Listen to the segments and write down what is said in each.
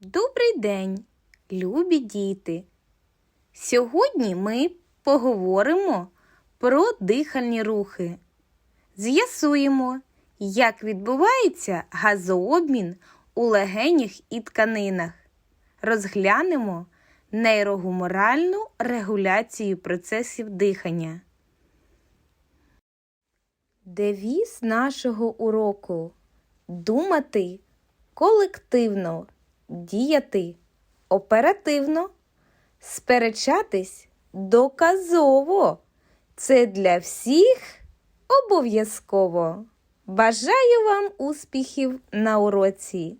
Добрий день, любі діти! Сьогодні ми поговоримо про дихальні рухи. З'ясуємо, як відбувається газообмін у легенях і тканинах. Розглянемо нейрогуморальну регуляцію процесів дихання. Девіз нашого уроку думати колективно, діяти оперативно, сперечатись доказово. Це для всіх обов'язково. Бажаю вам успіхів на уроці.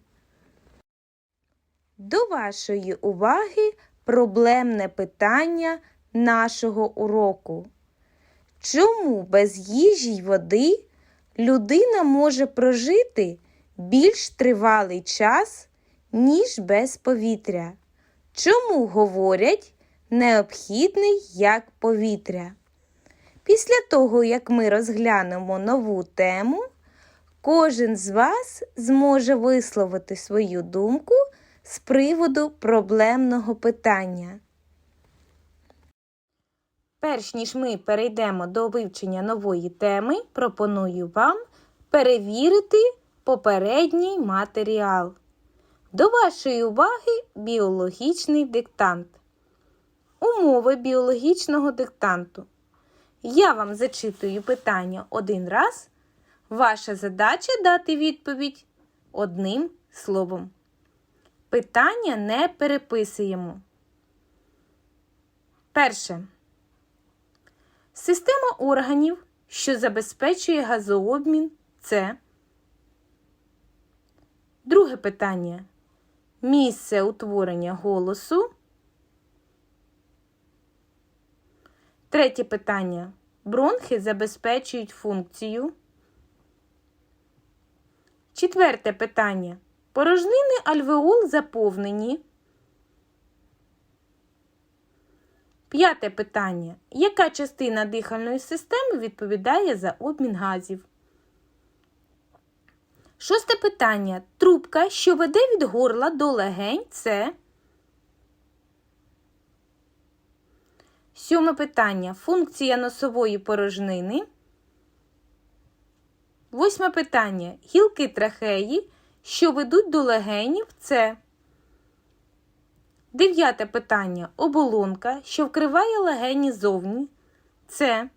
До вашої уваги проблемне питання нашого уроку. Чому без їжі й води людина може прожити більш тривалий час, ніж без повітря? Чому говорять необхідний як повітря? Після того, як ми розглянемо нову тему, кожен з вас зможе висловити свою думку з приводу проблемного питання. Перш ніж ми перейдемо до вивчення нової теми, пропоную вам перевірити попередній матеріал. До вашої уваги біологічний диктант. Умови біологічного диктанту. Я вам зачитую питання один раз. Ваша задача дати відповідь одним словом. Питання не переписуємо. Перше. Система органів, що забезпечує газообмін, це. Друге питання. Місце утворення голосу. Третє питання. Бронхи забезпечують функцію. Четверте питання. Порожнини альвеол заповнені. П'яте питання. Яка частина дихальної системи відповідає за обмін газів? Шосте питання. Трубка, що веде від горла до легень, це. Сьоме питання. Функція носової порожнини. Восьме питання. Гілки трахеї, що ведуть до легенів, це. Дев'яте питання. Оболонка, що вкриває легені зовні. Це.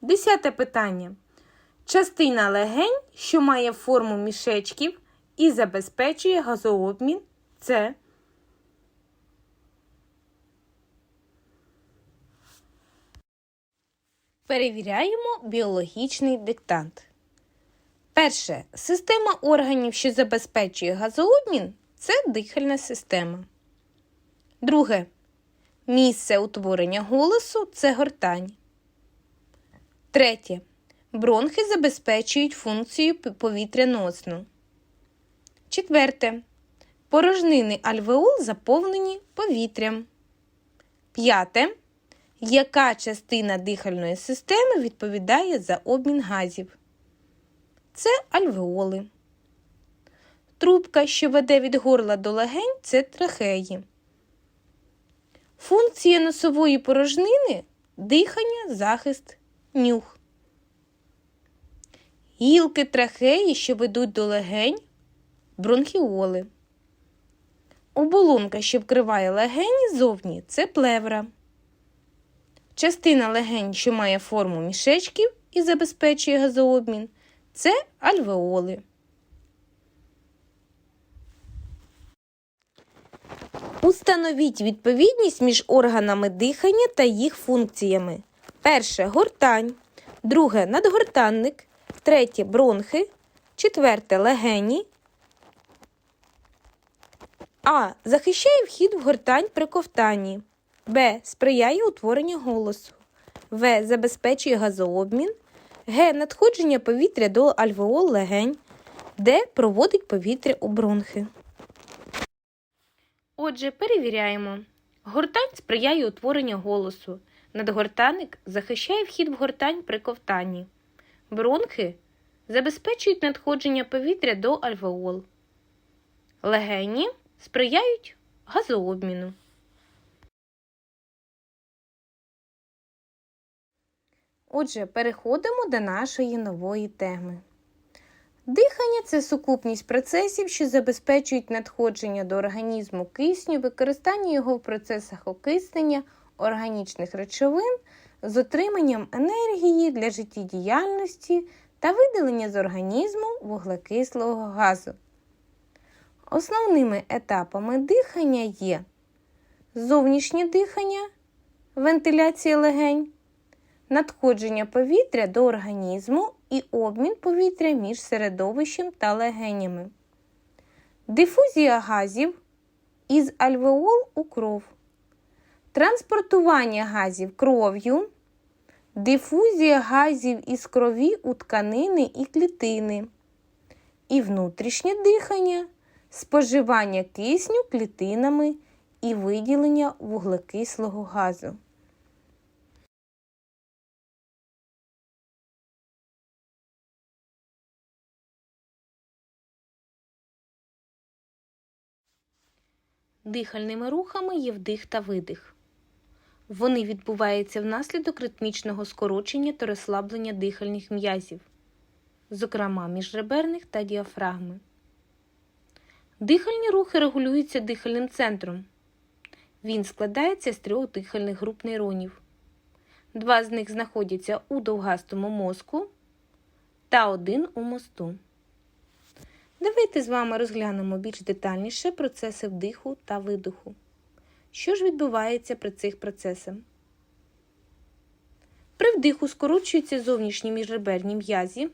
Десяте питання. Частина легень, що має форму мішечків і забезпечує газообмін. Це. Перевіряємо біологічний диктант. Перше. Система органів, що забезпечує газообмін, це дихальна система. Друге. Місце утворення голосу це гортань. Третє. Бронхи забезпечують функцію повітряносну. Четверте. Порожнини альвеол заповнені повітрям. П'яте. Яка частина дихальної системи відповідає за обмін газів? Це альвеоли. Трубка, що веде від горла до легень, це трахеї. Функція носової порожнини дихання, захист, нюх. Гілки трахеї, що ведуть до легень, бронхіоли. Оболонка, що вкриває легені зовні, це плевра. Частина легень, що має форму мішечків і забезпечує газообмін, це альвеоли. Установіть відповідність між органами дихання та їх функціями. Перше гортань, друге надгортанник, третє бронхи, четверте легені. А. Захищає вхід в гортань при ковтанні. Б. Сприяє утворенню голосу. В. Забезпечує газообмін. Г. Надходження повітря до альвеол легень. Д. Проводить повітря у бронхи. Отже, перевіряємо. Гортань сприяє утворенню голосу. Надгортанник захищає вхід в гортань при ковтанні. Бронхи забезпечують надходження повітря до альвеол. Легені сприяють газообміну. Отже, переходимо до нашої нової теми. Дихання це сукупність процесів, що забезпечують надходження до організму кисню, використання його в процесах окиснення органічних речовин з отриманням енергії для життєдіяльності та видалення з організму вуглекислого газу. Основними етапами дихання є зовнішнє дихання, вентиляція легень, надходження повітря до організму і обмін повітря між середовищем та легенями, дифузія газів із альвеол у кров, транспортування газів кров'ю, дифузія газів із крові у тканини і клітини, і внутрішнє дихання, споживання кисню клітинами і виділення вуглекислого газу. Дихальними рухами є вдих та видих. Вони відбуваються внаслідок ритмічного скорочення та розслаблення дихальних м'язів, зокрема міжреберних та діафрагми. Дихальні рухи регулюються дихальним центром. Він складається з трьох дихальних груп нейронів. Два з них знаходяться у довгастому мозку та один у мосту. Давайте з вами розглянемо більш детальніше процеси вдиху та видиху. Що ж відбувається при цих процесах? При вдиху скорочуються зовнішні міжреберні м'язі,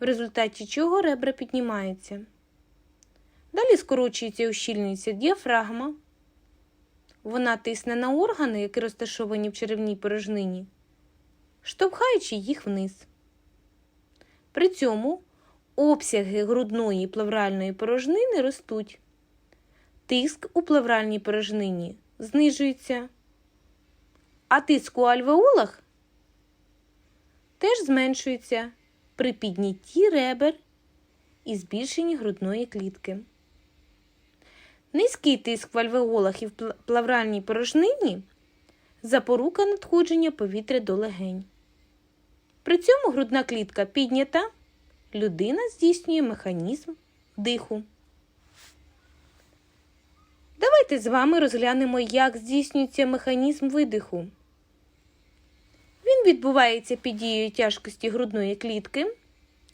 в результаті чого ребра піднімаються. Далі скорочується і ущільнюється діафрагма. Вона тисне на органи, які розташовані в черевній порожнині, штовхаючи їх вниз. При цьому обсяги грудної плевральної порожнини ростуть. Тиск у плевральній порожнині знижується, а тиск у альвеолах теж зменшується при піднятті ребер і збільшенні грудної клітки. Низький тиск в альвеолах і в плавральній порожнині запорука надходження повітря до легень. При цьому грудна клітка піднята, людина здійснює механізм диху. Давайте з вами розглянемо, як здійснюється механізм видиху. Він відбувається під дією тяжкості грудної клітки,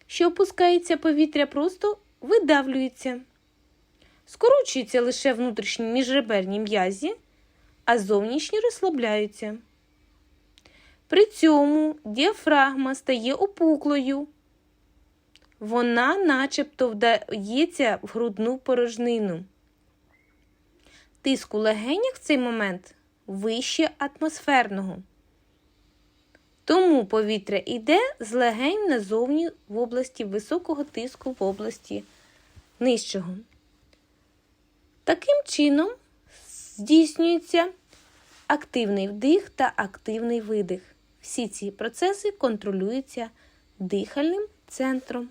що опускається повітря, просто видавлюється. Скорочуються лише внутрішні міжреберні м'язі, а зовнішні розслабляються. При цьому діафрагма стає опуклою. Вона начебто вдається в грудну порожнину. Тиск у легенях в цей момент вище атмосферного. Тому повітря йде з легень назовні в області високого тиску в області нижчого. Таким чином здійснюється активний вдих та активний видих. Всі ці процеси контролюються дихальним центром.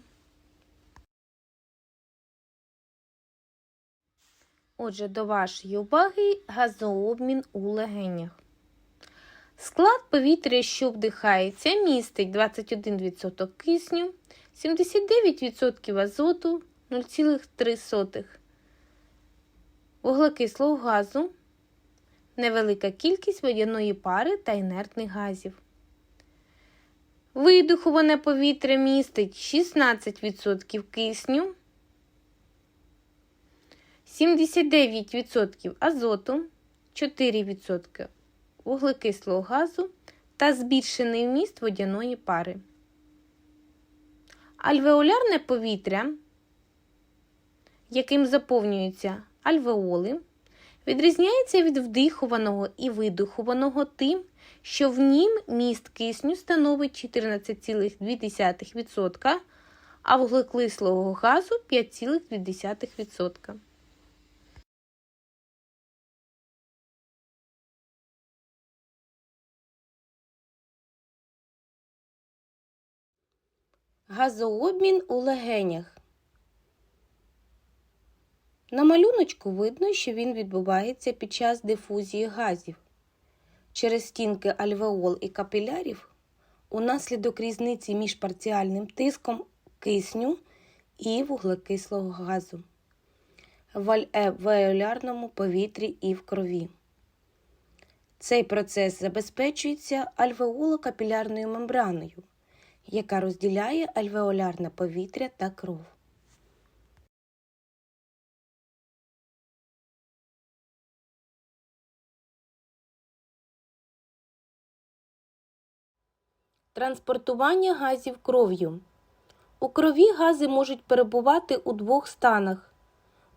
Отже, до вашої уваги газообмін у легенях. Склад повітря, що вдихається, містить 21% кисню, 79% азоту, 0,3 вуглекислого газу, невелика кількість водяної пари та інертних газів. Видиховане повітря містить 16% кисню, 79% азоту, 4% вуглекислого газу та збільшений вміст водяної пари. Альвеолярне повітря, яким заповнюються альвеоли, відрізняється від вдихуваного і видихуваного тим, що в нім міст кисню становить 14,2%, а вуглекислого газу 5,2%. Газообмін у легенях. На малюночку видно, що він відбувається під час дифузії газів. Через стінки альвеол і капілярів унаслідок різниці між парціальним тиском кисню і вуглекислого газу в альвеолярному повітрі і в крові. Цей процес забезпечується альвеолокапілярною мембраною, яка розділяє альвеолярне повітря та кров. Транспортування газів кров'ю. У крові гази можуть перебувати у двох станах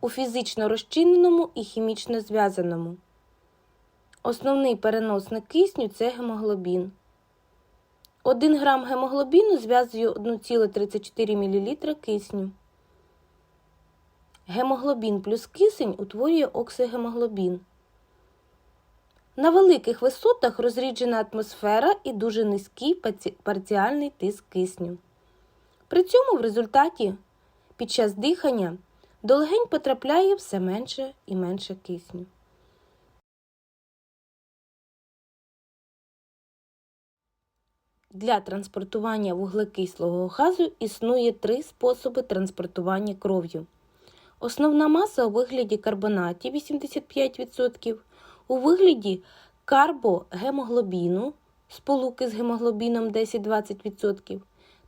у фізично розчиненому і хімічно зв'язаному. Основний переносник кисню це гемоглобін. 1 грам гемоглобіну зв'язує 1,34 мл кисню. Гемоглобін плюс кисень утворює оксигемоглобін. На великих висотах розріджена атмосфера і дуже низький парціальний тиск кисню. При цьому в результаті під час дихання до легень потрапляє все менше і менше кисню. Для транспортування вуглекислого газу існує три способи транспортування кров'ю. Основна маса у вигляді карбонатів 85%, у вигляді карбогемоглобіну сполуки з гемоглобіном 10-20%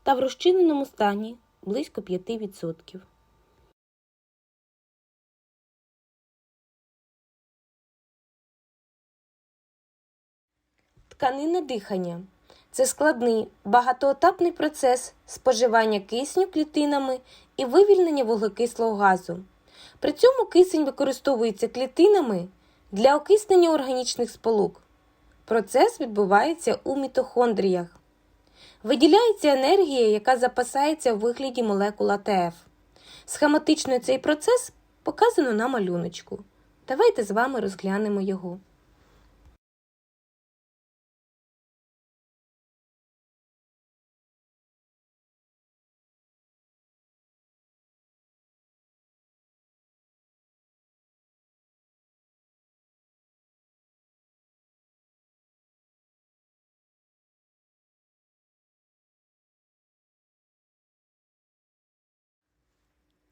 та в розчиненому стані близько 5%. Тканинне дихання це складний багатоетапний процес споживання кисню клітинами і вивільнення вуглекислого газу. При цьому кисень використовується клітинами для окиснення органічних сполук. Процес відбувається у мітохондріях. Виділяється енергія, яка запасається в вигляді молекул АТФ. Схематично цей процес показано на малюночку. Давайте з вами розглянемо його.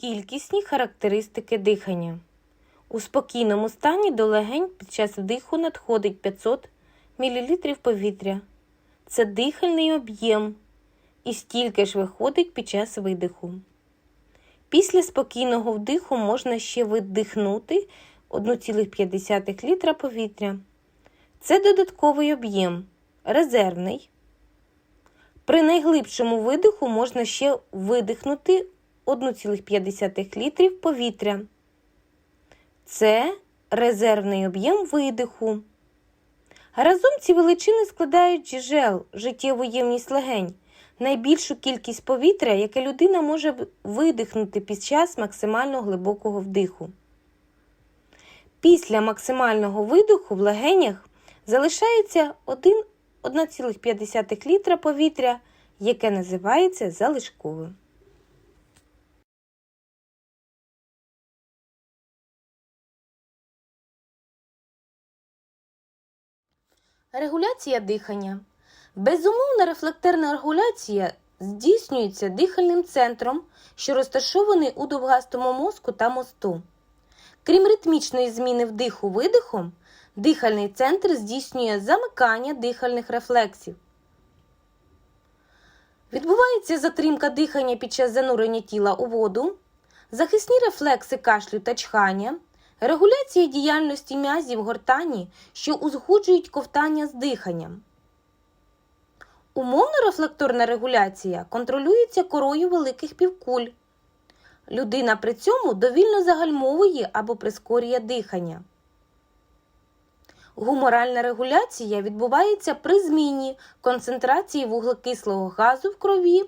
Кількісні характеристики дихання. У спокійному стані до легень під час вдиху надходить 500 мл повітря. Це дихальний об'єм. І стільки ж виходить під час видиху. Після спокійного вдиху можна ще видихнути 1,5 літра повітря. Це додатковий об'єм, резервний. При найглибшому видиху можна ще видихнути 1,5 літрів повітря. Це резервний об'єм видиху. Разом ці величини складають джежел, життєву ємність легень, найбільшу кількість повітря, яке людина може видихнути під час максимально глибокого вдиху. Після максимального видиху в легенях залишається 1,5 літра повітря, яке називається залишковим. Регуляція дихання. Безумовна рефлекторна регуляція здійснюється дихальним центром, що розташований у довгастому мозку та мосту. Крім ритмічної зміни вдиху видихом, дихальний центр здійснює замикання дихальних рефлексів. Відбувається затримка дихання під час занурення тіла у воду, захисні рефлекси кашлю та чхання, регуляція діяльності м'язів гортані, що узгоджують ковтання з диханням. Умовно рефлекторна регуляція контролюється корою великих півкуль. Людина при цьому довільно загальмовує або прискорює дихання. Гуморальна регуляція відбувається при зміні концентрації вуглекислого газу в крові.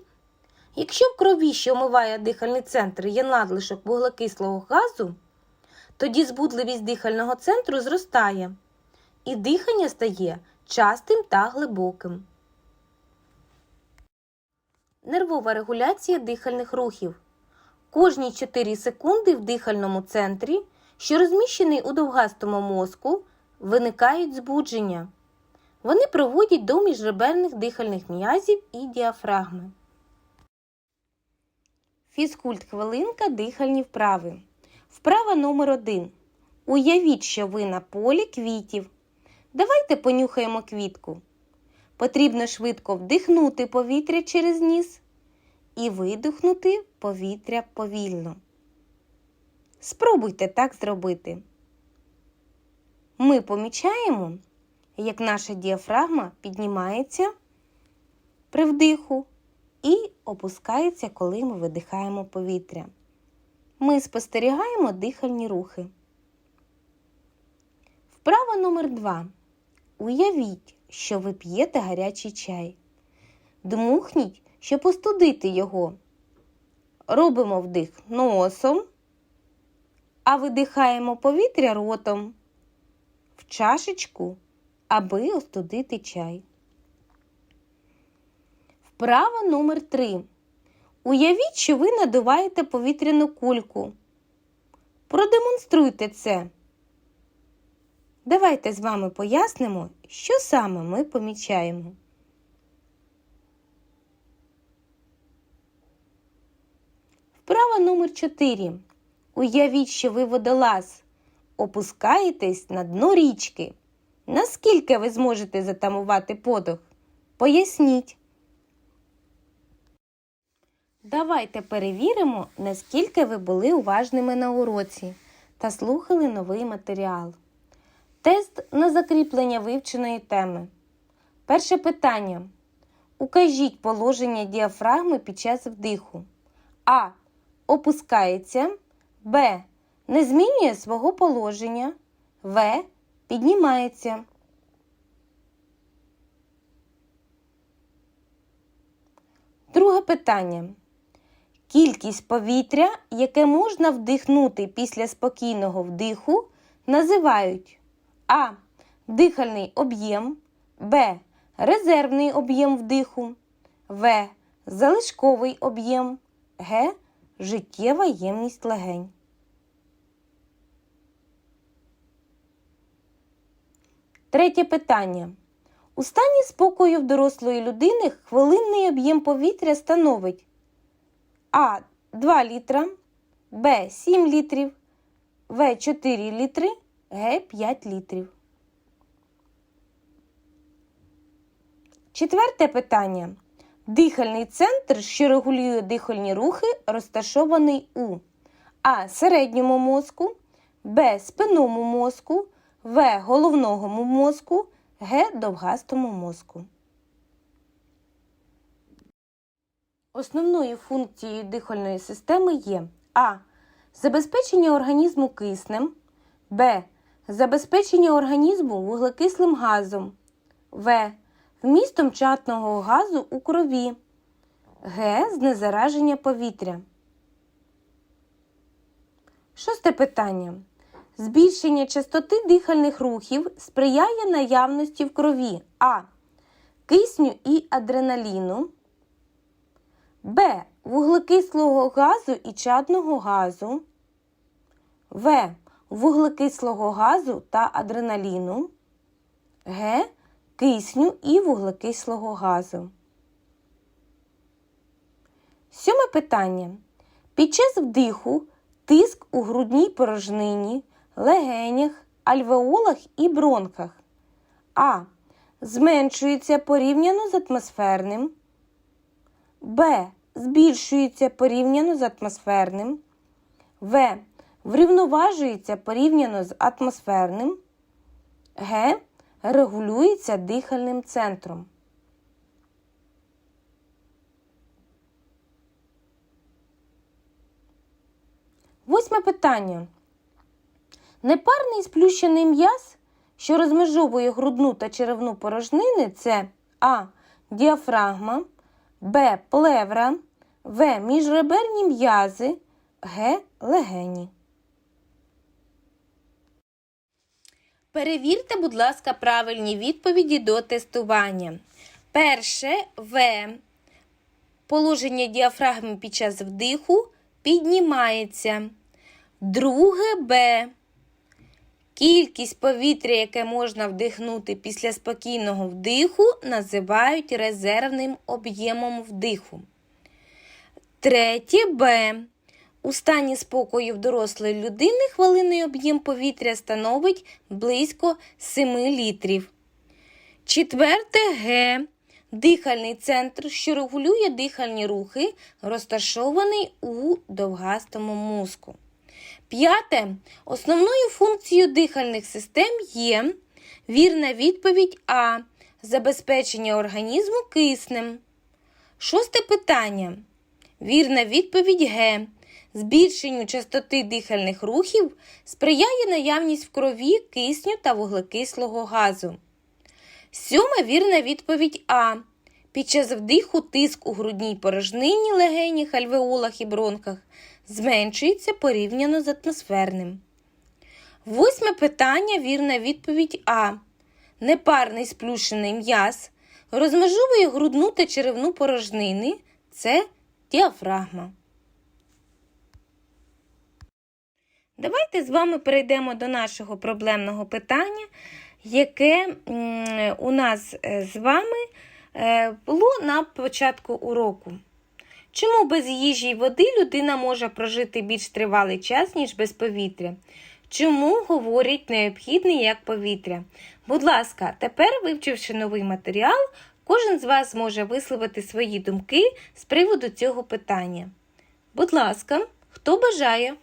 Якщо в крові, що омиває дихальний центр, є надлишок вуглекислого газу, тоді збудливість дихального центру зростає, і дихання стає частим та глибоким. Нервова регуляція дихальних рухів. Кожні 4 секунди в дихальному центрі, що розміщений у довгастому мозку, виникають збудження. Вони проводять до міжреберних дихальних м'язів і діафрагми. Фізкульт хвилинка дихальні вправи. Вправа номер 1 Уявіть, що ви на полі квітів. Давайте понюхаємо квітку. Потрібно швидко вдихнути повітря через ніс і видихнути повітря повільно. Спробуйте так зробити. Ми помічаємо, як наша діафрагма піднімається при вдиху і опускається, коли ми видихаємо повітря. Ми спостерігаємо дихальні рухи. Вправа номер 2 Уявіть, що ви п'єте гарячий чай. Дмухніть, щоб остудити його. Робимо вдих носом, а видихаємо повітря ротом в чашечку, аби остудити чай. Вправа номер 3 Уявіть, що ви надуваєте повітряну кульку. Продемонструйте це. Давайте з вами пояснимо, що саме ми помічаємо. Вправа номер 4. Уявіть, що ви водолаз. Опускаєтесь на дно річки. Наскільки ви зможете затамувати подих? Поясніть. Давайте перевіримо, наскільки ви були уважними на уроці та слухали новий матеріал. Тест на закріплення вивченої теми. Перше питання. Укажіть положення діафрагми під час вдиху. А. Опускається. Б. Не змінює свого положення. В. Піднімається. Друге питання. Кількість повітря, яке можна вдихнути після спокійного вдиху, називають А. Дихальний об'єм, Б. Резервний об'єм вдиху, В. Залишковий об'єм, Г. Життєва ємність легень. Третє питання. У стані спокою в дорослої людини хвилинний об'єм повітря становить А 2 літра, Б 7 літрів, В 4 літри, Г 5 літрів. Четверте питання. Дихальний центр, що регулює дихальні рухи, розташований у А. Середньому мозку, Б. Спинному мозку, В. Головному мозку, Г. Довгастому мозку. Основною функцією дихальної системи є А. Забезпечення організму киснем, Б. Забезпечення організму вуглекислим газом, В. Вмістом чатного газу у крові, Г. Знезараження повітря. Шосте питання. Збільшення частоти дихальних рухів сприяє наявності в крові А. Кисню і адреналіну, Б. Вуглекислого газу і чадного газу, В. Вуглекислого газу та адреналіну, Г. Кисню і вуглекислого газу. Сьоме питання. Під час вдиху тиск у грудній порожнині, легенях, альвеолах і бронхах А. Зменшується порівняно з атмосферним. Б. Збільшується порівняно з атмосферним. В. Врівноважується порівняно з атмосферним. Г. Регулюється дихальним центром. Восьме питання. Непарний сплющений м'яз, що розмежовує грудну та черевну порожнини, це А. Діафрагма, Б. Плевра, В. Міжреберні м'язи, Г. Легені. Перевірте, будь ласка, правильні відповіді до тестування. Перше В. Положення діафрагми під час вдиху піднімається. Друге Б. Кількість повітря, яке можна вдихнути після спокійного вдиху, називають резервним об'ємом вдиху. Третє Б. У стані спокою в дорослої людини хвилинний об'єм повітря становить близько 7 літрів. Четверте Г. Дихальний центр, що регулює дихальні рухи, розташований у довгастому мозку. П'яте. Основною функцією дихальних систем є вірна відповідь А. Забезпечення організму киснем. Шосте питання. Вірна відповідь Г. Збільшенню частоти дихальних рухів сприяє наявність в крові кисню та вуглекислого газу. Сьома вірна відповідь А. Під час вдиху тиск у грудній порожнині, легенях, альвеолах і бронхах зменшується порівняно з атмосферним. Восьме питання вірна відповідь А. Непарний сплющений м'яз розмежовує грудну та черевну порожнини. Це діафрагма. Давайте з вами перейдемо до нашого проблемного питання, яке у нас е, з вами е, було на початку уроку. Чому без їжі й води людина може прожити більш тривалий час, ніж без повітря? Чому говорять необхідний як повітря? Будь ласка, тепер, вивчивши новий матеріал, кожен з вас може висловити свої думки з приводу цього питання. Будь ласка, хто бажає?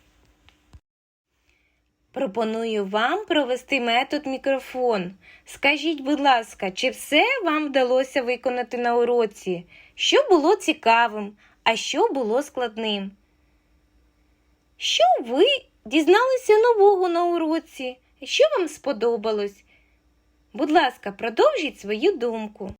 Пропоную вам провести метод мікрофон. Скажіть, будь ласка, чи все вам вдалося виконати на уроці? Що було цікавим, а що було складним? Що ви дізналися нового на уроці? Що вам сподобалось? Будь ласка, продовжіть свою думку.